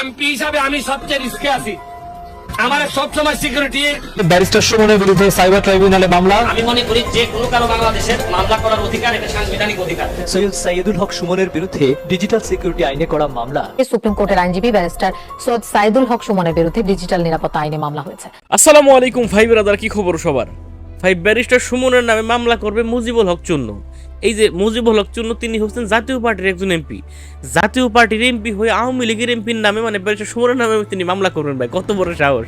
MP হিসাবে আমি সবচেয়ে রিস্কে আছি। আমার সবসময় সিকিউরিটি ব্যারিস্টার সুমনের বিরুদ্ধে সাইবার ট্রাইব্যুনালে মামলা? আমি মনে করি যে কোনো কারও বাংলাদেশের মামলা করার অধিকার এটা সাংবিধানিক অধিকার। সৈয়দ সাইয়দুল হক সুমনের বিরুদ্ধে ডিজিটাল সিকিউরিটি আইনে করা মামলা। সুপ্রিম কোর্টের আইনজীবী ব্যারিস্টার সৈয়দ সাইদুল হক সুমনের বিরুদ্ধে ডিজিটাল নিরাপত্তা আইনে মামলা হয়েছে। আসসালামু আলাইকুম ভাই ব্রাদার কি খবর সবার? ভাই ব্যারিস্টার সুমনের নামে মামলা করবে মুজিবুল হক চূন্য এই যে মুজিবুল হক চুন্ন তিনি হচ্ছেন জাতীয় পার্টির একজন এমপি। জাতীয় পার্টির এমপি হয়ে আওয়ামী লীগের এমপির নামে মানে ব্যারিস্টার সুমনের নামে তিনি মামলা করবেন ভাই, কত বড় সাহস।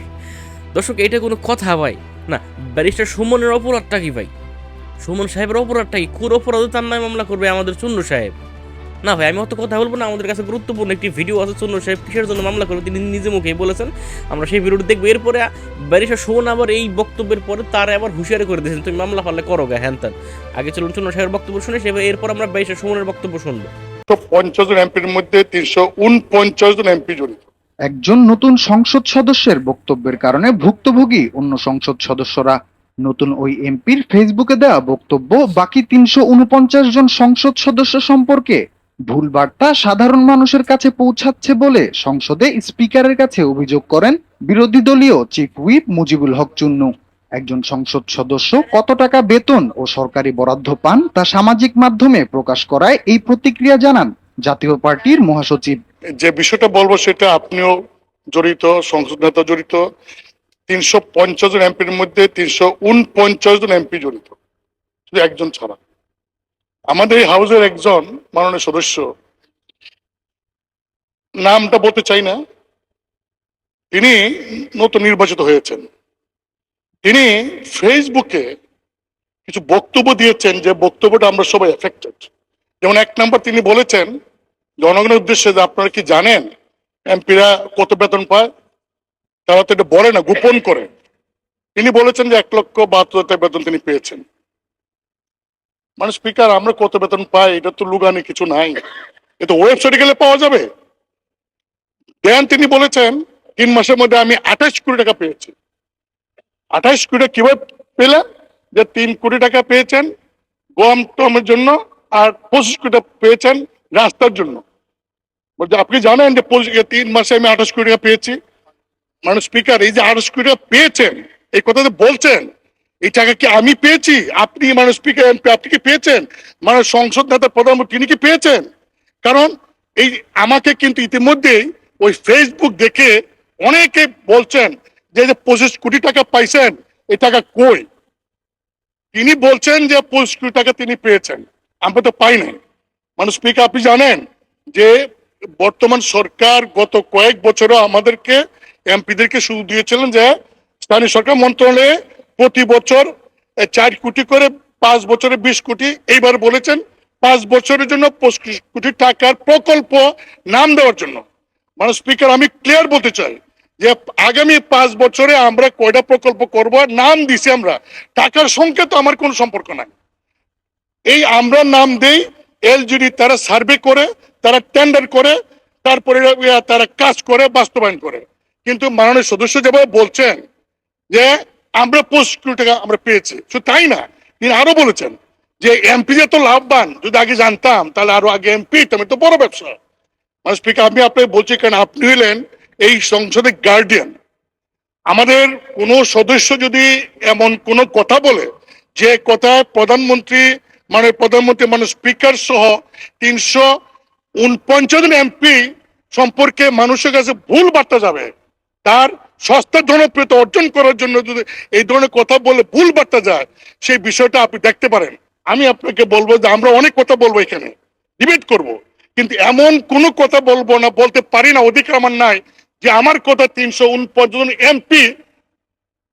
দর্শক, এটা কোনো কথা ভাই, না, ব্যারিস্টার সুমনের অপরাধটা কি ভাই? সুমন সাহেবের অপরাধটা কি? কোন অপরাধে তার নামে মামলা করবে আমাদের চূন্য সাহেব। না ভাই আমি অত কথা বলব না আমাদের কাছে গুরুত্বপূর্ণ একটি ভিডিও আছে চূন্য সাহেব কিসের জন্য মামলা করবে তিনি নিজে মুখেই বলেছেন। আমরা সেই ভিডিওটি দেখব। এরপরে ব্যারিস্টার শোন আবার এই বক্তব্যের পরে তারা আবার হুঁশিয়ারি করে দিয়েছেন তুমি মামলা পারলে করো গা হ্যান ত্যান। আগে চলুন চূন্য সাহেবের বক্তব্য শুনে সেবার এরপর আমরা ব্যারিস্টার শোনের বক্তব্য শুনব। পঞ্চাশ জন এমপির মধ্যে তিনশো উনপঞ্চাশ জন এমপি জড়িত। একজন নতুন সংসদ সদস্যের বক্তব্যের কারণে ভুক্তভোগী অন্য সংসদ সদস্যরা। নতুন ওই এমপির ফেসবুকে দেওয়া বক্তব্য বাকি তিনশো উনপঞ্চাশ জন সংসদ সদস্য সম্পর্কে ভুল বার্তা সাধারণ মানুষের কাছে পৌঁছাচ্ছে বলে সংসদে স্পিকারের কাছে অভিযোগ করেন বিরোধী দলীয় চিফ হুইপ মুজিবুল হক চুন্নু। একজন সংসদ সদস্য কত টাকা বেতন ও সরকারি বরাদ্দ পান তা সামাজিক মাধ্যমে প্রকাশ করায় এই প্রতিক্রিয়া জানান জাতীয় পার্টির মহাসচিব। যে বিষয়টা বলব সেটা আপনিও জড়িত, সংসদ নেতা জড়িত, তিনশো পঞ্চাশ জন এমপির মধ্যে তিনশো উনপঞ্চাশ জন এমপি জড়িত। শুধু একজন ছাড়া। আমাদের হাউসের একজন মাননীয় সদস্য, নামটা বলতে চাই না, তিনি নতুন নির্বাচিত হয়েছেন। তিনি ফেসবুকে কিছু বক্তব্য দিয়েছেন যে বক্তব্যটা আমরা সবাই এফেক্টেড যেমন এক নম্বর তিনি বলেছেন, জনগণের উদ্দেশ্যে যে আপনারা কি জানেন এমপিরা কত বেতন পায়? তারা তো এটা বলে না, গোপন করে। তিনি বলেছেন যে এক লক্ষ বাহাত্তর টাকা বেতন তিনি পেয়েছেন। মানে স্পিকার আমরা কত বেতন পাই, এটা তো লুগানি কিছু নাই। এটা ওয়েবসাইটে গেলে পাওয়া যাবে। দেন তিনি বলেছেন, তিন মাসের মধ্যে আমি আঠাশ কোটি টাকা পেয়েছি। আঠাশ কোটি টাকা কীভাবে পেলেন? যে তিন কোটি টাকা পেয়েছেন, গম টমের জন্য, আর পঁচিশ কোটি টাকা পেয়েছেন রাস্তার জন্য। আপনি জানেন যে তিন মাসে আমি আঠাশ কোটি টাকা পেয়েছি? মানে স্পিকার এই যে আঠাশ কোটি টাকা পেয়েছেন, এই কথা বলছেন এই টাকা কি আমি পেয়েছি? আপনি মানে স্পিকার এমপি আপনি কি পেয়েছেন? মানে সংসদ নেতা, প্রধানমন্ত্রী, তিনি কি পেয়েছেন? কারণ এই আমাকে কিন্তু ইতিমধ্যেই ওই ফেসবুক দেখে অনেকে বলছেন যে যে পঁচিশ কোটি টাকা পাইছেন, এই টাকা কই? তিনি বলছেন যে, পঁচিশ কোটি টাকা তিনি পেয়েছেন। আমরা তো পাই নাই। মানে স্পিকার আপনি জানেন যে, বর্তমান সরকার গত কয়েক বছরও আমাদেরকে এমপিদেরকে সুযোগ দিয়েছিলেন যে, স্থানীয় সরকার মন্ত্রণালয়ে প্রতি বছর চার কোটি করে, পাঁচ বছরে বিশ কোটি, এইবার বলেছেন পাঁচ বছরের জন্য পঁচিশ কোটি টাকার প্রকল্প নাম দেওয়ার জন্য। মানে স্পিকার, আমি ক্লিয়ার বলতে চাই যে আগামী পাঁচ বছরে আমরা কয়টা প্রকল্প করব নাম দিছি আমরা। টাকার সঙ্গে তো আমার কোনো সম্পর্ক নাই। এই আমরা নাম দেই, এলজিডি তারা সার্ভে করে, তারা টেন্ডার করে, তারপরে তারা কাজ করে, বাস্তবায়ন করে। কিন্তু মাননীয় সদস্য যেভাবে বলছেন যে আমরা পঁচিশ কোটি টাকা আমরা পেয়েছি। শুধু তাই না, তিনি আরও বলেছেন যে এমপি যে তো লাভবান। যদি আগে জানতাম, তাহলে আরও আগে এমপি আমি তো বড় ব্যবসা। মানে স্পিকার আমি আপনাকে বলছি কারণ আপনি হলেন এই সংসদের গার্ডিয়ান আমাদের কোন সদস্য যদি এমন কোন কথা বলে, যে কথায় প্রধানমন্ত্রী মানে প্রধানমন্ত্রী মানে স্পিকার সহ তিনশো উনপঞ্চাশ জন এমপি সম্পর্কে মানুষের কাছে ভুল বার্তা যাবে, তার সস্তা জনপ্রিয়তা অর্জন করার জন্য যদি এই ধরনের কথা বলে ভুল বার্তা যায়, সেই বিষয়টা আপনি দেখতে পারেন। আমি আপনাকে বলব যে আমরা অনেক কথা বলব এখানে ডিবেট করব। কিন্তু এমন কোনো কথা বলব না, বলতে পারি না, অধিকার আমার নাই যে আমার কথা তিনশো উনপঞ্চাশ জন এমপি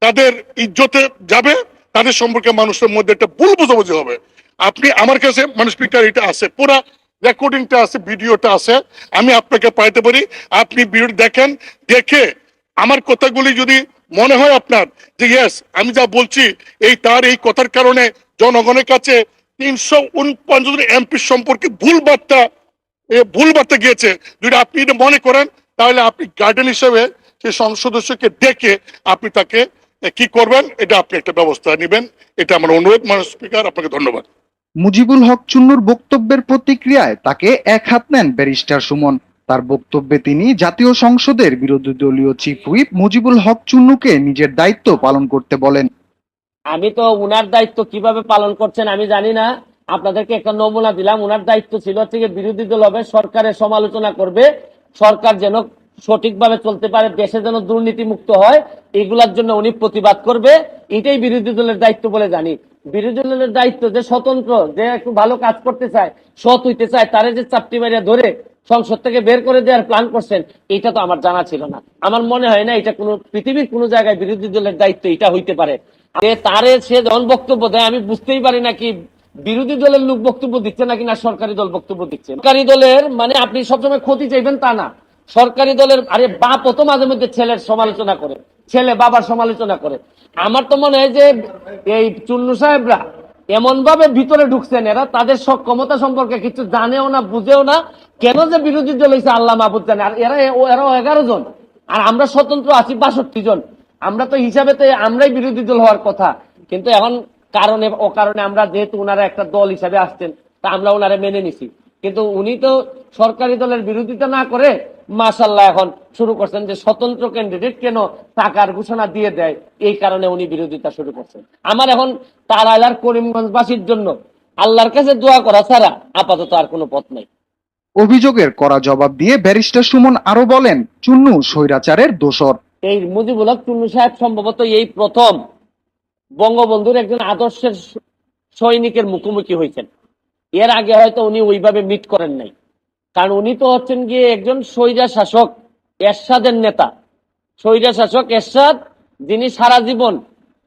তাদের ইজ্জতে যাবে, তাদের সম্পর্কে মানুষের মধ্যে একটা ভুল বোঝাবুঝি হবে। আপনি আমার কাছে মানে স্পিকার এটা আছে, পুরা রেকর্ডিংটা আছে ভিডিওটা আছে, আমি আপনাকে পাইতে পারি। আপনি ভিডিও দেখেন, দেখে আমার কথাগুলি যদি মনে হয় আপনার, যে ইয়েস আমি যা বলছি, এই তার এই কথার কারণে জনগণের কাছে তিনশো উনপঞ্চাশ এমপি সম্পর্কে ভুল বার্তা ভুল বার্তা গিয়েছে। যদি আপনি এটা মনে করেন, তাহলে আপনি গার্ডেন হিসেবে সেই সংসদ সদস্যকে ডেকে আপনি তাকে কি করবেন, এটা আপনি একটা ব্যবস্থা নেবেন। এটা আমার অনুরোধ মানুষ স্পিকার, আপনাকে ধন্যবাদ। মুজিবুল হক চুন্নুর বক্তব্যের প্রতিক্রিয়ায় তাকে এক হাত নেন ব্যারিস্টার সুমন। তার বক্তব্যে তিনি জাতীয় সংসদের বিরোধী দলীয় চিফ হুইপ মুজিবুল হক চুন্নুকে নিজের দায়িত্ব পালন করতে বলেন। আমি তো উনার দায়িত্ব কীভাবে পালন করছেন আমি জানি না। আপনাদেরকে একটা নমুনা দিলাম, উনার দায়িত্ব ছিল গিয়ে বিরোধী দল হবে, সরকারের সমালোচনা করবে, সরকার যেন সঠিকভাবে চলতে পারে, দেশে যেন দুর্নীতি মুক্ত হয়, এগুলার জন্য উনি প্রতিবাদ করবে, এটাই বিরোধী দলের দায়িত্ব বলে জানি। বিরোধী দলের দায়িত্ব যে স্বতন্ত্র, যে একটু ভালো কাজ করতে চায়, সৎ হইতে চায়, তারে যে চাপটি মারিয়া ধরে সংসদ থেকে বের করে দেওয়ার প্ল্যান করছেন, এটা তো আমার জানা ছিল না। আমার মনে হয় না এটা কোনো, পৃথিবীর কোনো জায়গায় বিরোধী দলের দায়িত্ব এটা হইতে পারে। তারে সে যখন বক্তব্য দেয়, আমি বুঝতেই পারি না কি বিরোধী দলের লোক বক্তব্য দিচ্ছে নাকি না সরকারি দল বক্তব্য দিচ্ছে। সরকারি দলের মানে আপনি সবসময় ক্ষতি চাইবেন তা না। সরকারি দলের, আরে বাপ তো মাঝে মধ্যে ছেলের সমালোচনা করে, ছেলে বাবার সমালোচনা করে। আমার তো মনে হয় যে এই চুন্নু সাহেবরা এমন ভাবে ভিতরে ঢুকছেন এরা, তাদের সক্ষমতা সম্পর্কে কিছু জানেও না, বুঝেও না, কেন যে বিরোধী দল হয়েছে আল্লাহ মাহবুদ জানে। আর এরা এরাও এগারো জন, আর আমরা স্বতন্ত্র আছি বাষট্টি জন। আমরা তো হিসাবে তো আমরাই বিরোধী দল হওয়ার কথা। কিন্তু এখন কারণে ও কারণে আমরা যেহেতু ওনারা একটা দল হিসাবে আসছেন, তা আমরা ওনারা মেনে নিছি। কিন্তু উনি তো সরকারি দলের বিরোধিতা না করে মাসাল্লাহ এখন শুরু করছেন যে স্বতন্ত্র ক্যান্ডিডেট কেন টাকার ঘোষণা দিয়ে দেয় এই কারণে উনি বিরোধিতা শুরু করছেন। আমার এখন তার আলার করিমগঞ্জবাসীর জন্য আল্লাহর কাছে দোয়া করা ছাড়া আপাতত আর কোনো পথ নাই। অভিযোগের করা জবাব দিয়ে ব্যারিস্টার সুমন আরও বলেন চুন্নু স্বৈরাচারের দোষর। এই মুজিবুল হক টুন্নু সাহেব সম্ভবত এই প্রথম বঙ্গবন্ধুর একজন আদর্শের সৈনিকের মুখোমুখি হয়েছেন। এর আগে হয়তো উনি ওইভাবে মিট করেন নাই। কারণ উনি তো হচ্ছেন গিয়ে একজন স্বৈরা শাসক, এরশাদের নেতা। স্বৈরা শাসক, এরশাদ, যিনি সারা জীবন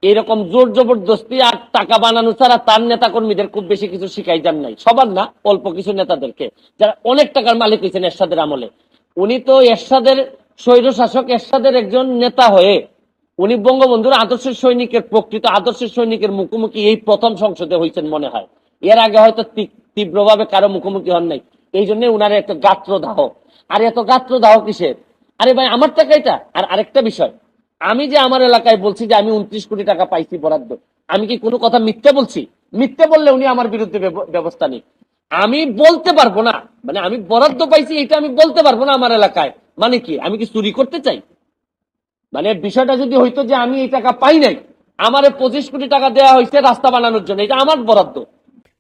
এরকম জোর জবরদস্তি আর টাকা বানানো ছাড়া তার নেতা কর্মীদের খুব বেশি কিছু শিখাই যান নাই। সবার না, অল্প কিছু নেতাদেরকে, যারা অনেক টাকার মালিক হয়েছেন এরশাদের আমলে। উনি তো এরশাদের স্বৈর শাসক, এরশাদের একজন নেতা হয়ে উনি বঙ্গবন্ধুর আদর্শের সৈনিকের, প্রকৃত আদর্শের সৈনিকের মুখোমুখি এই প্রথম সংসদে হয়েছেন মনে হয়। এর আগে হয়তো তীব্রভাবে কারও মুখোমুখি হন নাই। এই জন্য উনার একটা গাত্রদাহ। আর এত গাত্রদাহ কিসের? আরে ভাই, আমার টাকা এটা। আর আরেকটা বিষয়। আমি যে আমার এলাকায় বলছি যে আমি উনত্রিশ কোটি টাকা পাইছি বরাদ্দ, আমি কি কোনো কথা মিথ্যে বলছি? মিথ্যে বললে উনি আমার বিরুদ্ধে ব্যবস্থা নেই। আমি বলতে পারব না। মানে আমি বরাদ্দ পাইছি, এটা আমি বলতে পারব না আমার এলাকায়। মানে কি? আমি কি চুরি করতে চাই? মানে বিষয়টা যদি হইতো যে আমি এই টাকা পাই নাই, আমার পঁচিশ কোটি টাকা দেওয়া হয়েছে রাস্তা বানানোর জন্য, এটা আমার বরাদ্দ।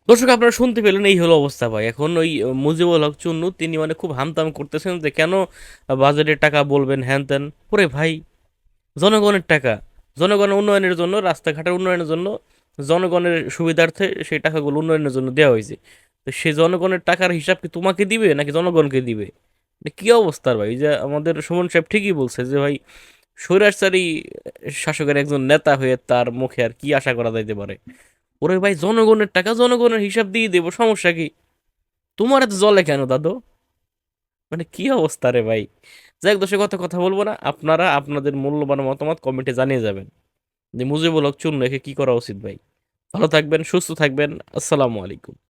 দর্শক, আপনারা শুনতে পেলেন, এই হলো অবস্থা ভাই। এখন ওই মুজিবুল হক চুন্নু, তিনি মানে খুব হামতাম করতেছেন যে, কেন বাজেটের টাকা বলবেন, হ্যান ত্যান? ওরে ভাই, জনগণের টাকা, জনগণের উন্নয়নের জন্য, রাস্তাঘাটের উন্নয়নের জন্য, জনগণের সুবিধার্থে সেই টাকাগুলো উন্নয়নের জন্য দেওয়া হয়েছে। তো সেই জনগণের টাকার হিসাব কি তোমাকে দিবে, নাকি জনগণকে দিবে? কী অবস্থার ভাই? যে আমাদের সুমন সাহেব ঠিকই বলছে যে, ভাই, স্বৈরাচারী শাসকের একজন নেতা হয়ে তার মুখে আর কি আশা করা যাইতে পারে? ওরে ভাই জনগণের টাকা জনগণের হিসাব দিয়ে দেবো, সমস্যা কি? তোমার এত জলে কেন দাদু? মানে কি অবস্থা রে ভাই? যাই হোক কথা কথা বলব না। আপনারা আপনাদের মূল্যবান মতামত কমেন্টে জানিয়ে যাবেন। যে মুজিবুল হক চুন রেখে কি করা উচিত ভাই? ভালো থাকবেন, সুস্থ থাকবেন। আসসালামু আলাইকুম।